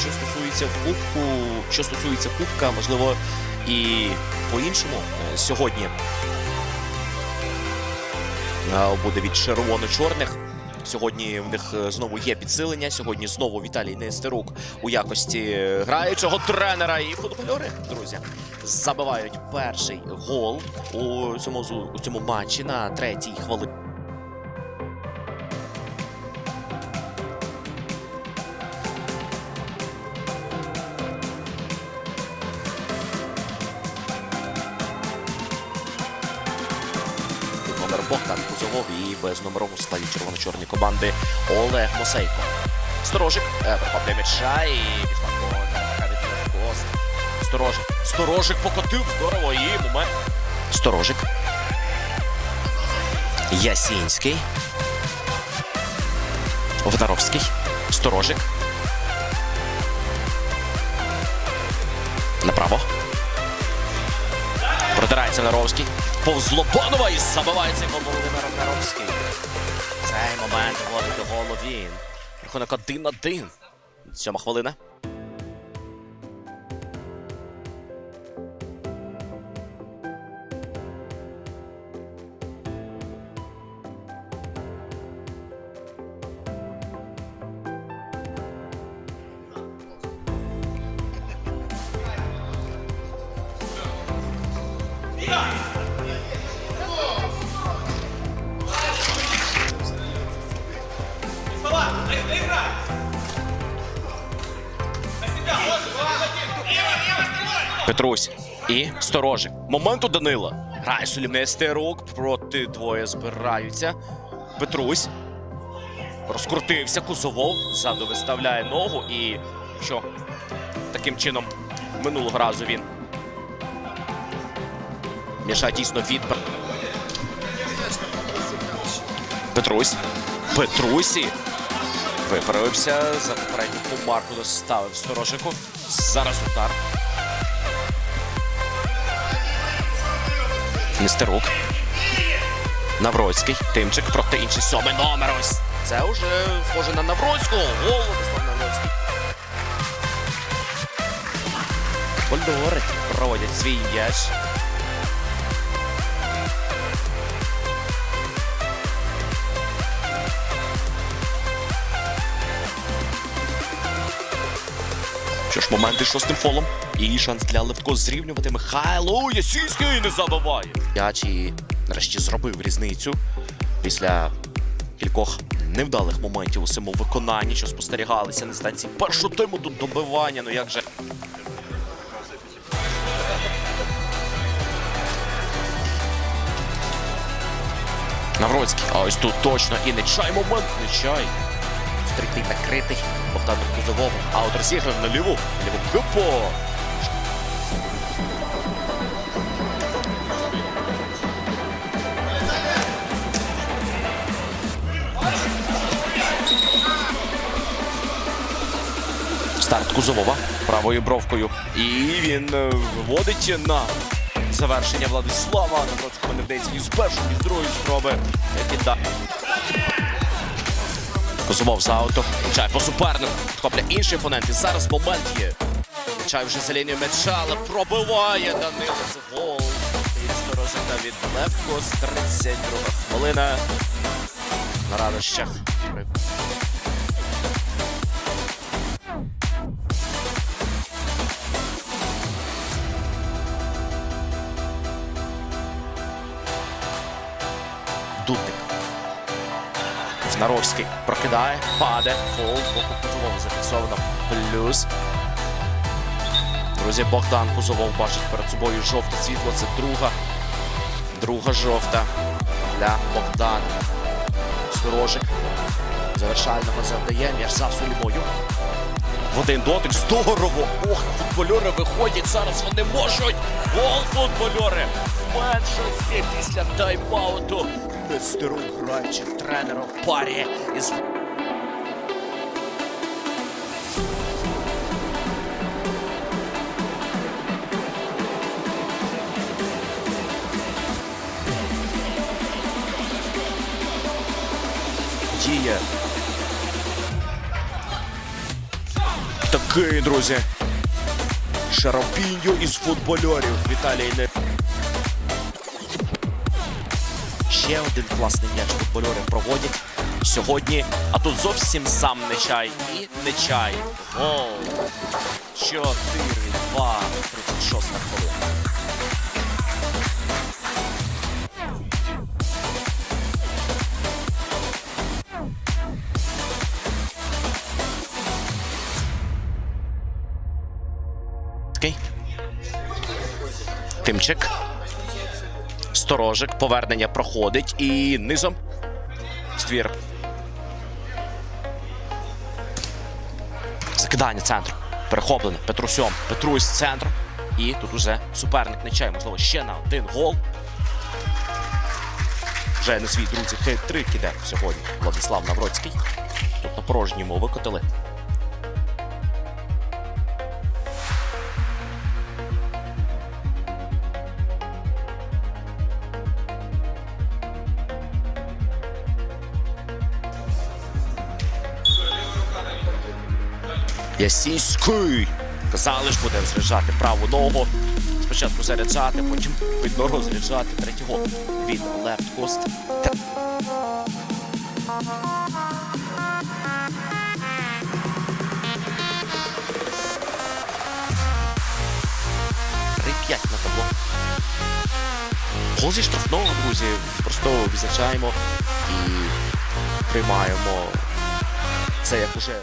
що стосується кубку, що стосується кубка, можливо, і по-іншому е, сьогодні е, буде від червоно-чорних. Сьогодні в них е, знову є підсилення. Сьогодні знову Віталій Нестерук у якості граючого тренера і футбольори, друзі, забивають перший гол у цьому у цьому матчі на третій хвилині. Богдан Кузовов і без номером складі червоно-чорної команди Олег Мосейко. Сторожик е, м'яча і Кост. Сторожик. Сторожик покотив здорово і момент. Сторожик. Ясінський. Вдаровський. Сторожик. Направо. Продирається Наровський. Повз Лобанова і забивається гол Володимиром Наровський. Цей момент вводить до голові. Рахунок 1-1. Сьома хвилина. Петрусь і Сторожик. Момент у Данила. Грає Солімнести рук. Проти двоє збираються. Петрусь. Розкрутився Кузовов. Ззаду виставляє ногу. І що таким чином минулого разу він. Міша дійсно від. Петрусь. Петрусі. Виправився. За попередню марку доставив Сторожику. Зараз удар. Нестерук. Навроцький. Тимчик проти інший сьомий номер. Ось це вже схоже на Навроцького. Голову Владислав Навроцький. Вольдори проводять свій м'яч. Що ж, моменти шостим фолом. І шанс для Левко зрівнювати Михайло Ясінський не забиває. М'яч і нарешті зробив різницю після кількох невдалих моментів у цьому виконанні, що спостерігалися на станції першого тайму тут добивання. Ну як же. Навроцький. А ось тут точно і не чай момент, не чай. Стрітий накритий Богдан Кузовому. Аут розіграв на ліву. Ліву Кипо. Старт Кузовова правою бровкою. І він е, виводить на завершення Владислава. Навроцького не вдається ні з першої, ні з другої спроби. Кида. Козумов за ауто. Чай по супернику. Підхопля інший опонент. І зараз момент є. Чай вже за лінією м'яча, але пробиває Данило. Це гол. Від сторожика від Левко з 32 хвилина. На радощах. Знаровський прокидає, паде, фол з боку Кузового зафіксовано. Плюс. Друзі, Богдан Кузовов бачить перед собою жовте світло. Це друга. Друга жовта для Богдана. Сторожик. Завершального завдає м'яч за. В один дотик. Здорово! Ох, футбольори виходять. Зараз вони можуть. Гол футбольори. В меншості після тайм-ауту. Нестерук граючи тренером в парі із діє. Так Який, друзі? Шарапіньо із футбольорів Віталій не. Ще один класний м'яч футбольори проводять сьогодні. А тут зовсім сам не чай і не чай. Гол. 4-2. 36 хвилина. Окей. Тимчик. Сторожик. Повернення проходить і низом. Ствір. Закидання центру. Перехоплене. Петрусьом. Петрусь з центру. І тут уже суперник не чає. Можливо, ще на один гол. Вже не свій друзі хитрик іде сьогодні. Владислав Навроцький. Тут на порожньому викотили. Ясінський. Казали ж буде розряджати праву ногу. Спочатку заряджати, потім видно розряджати. Третій гол від Лефт Кост. 3-5 на табло. Гол зі штрафного, друзі. Просто відзначаємо і приймаємо це як уже.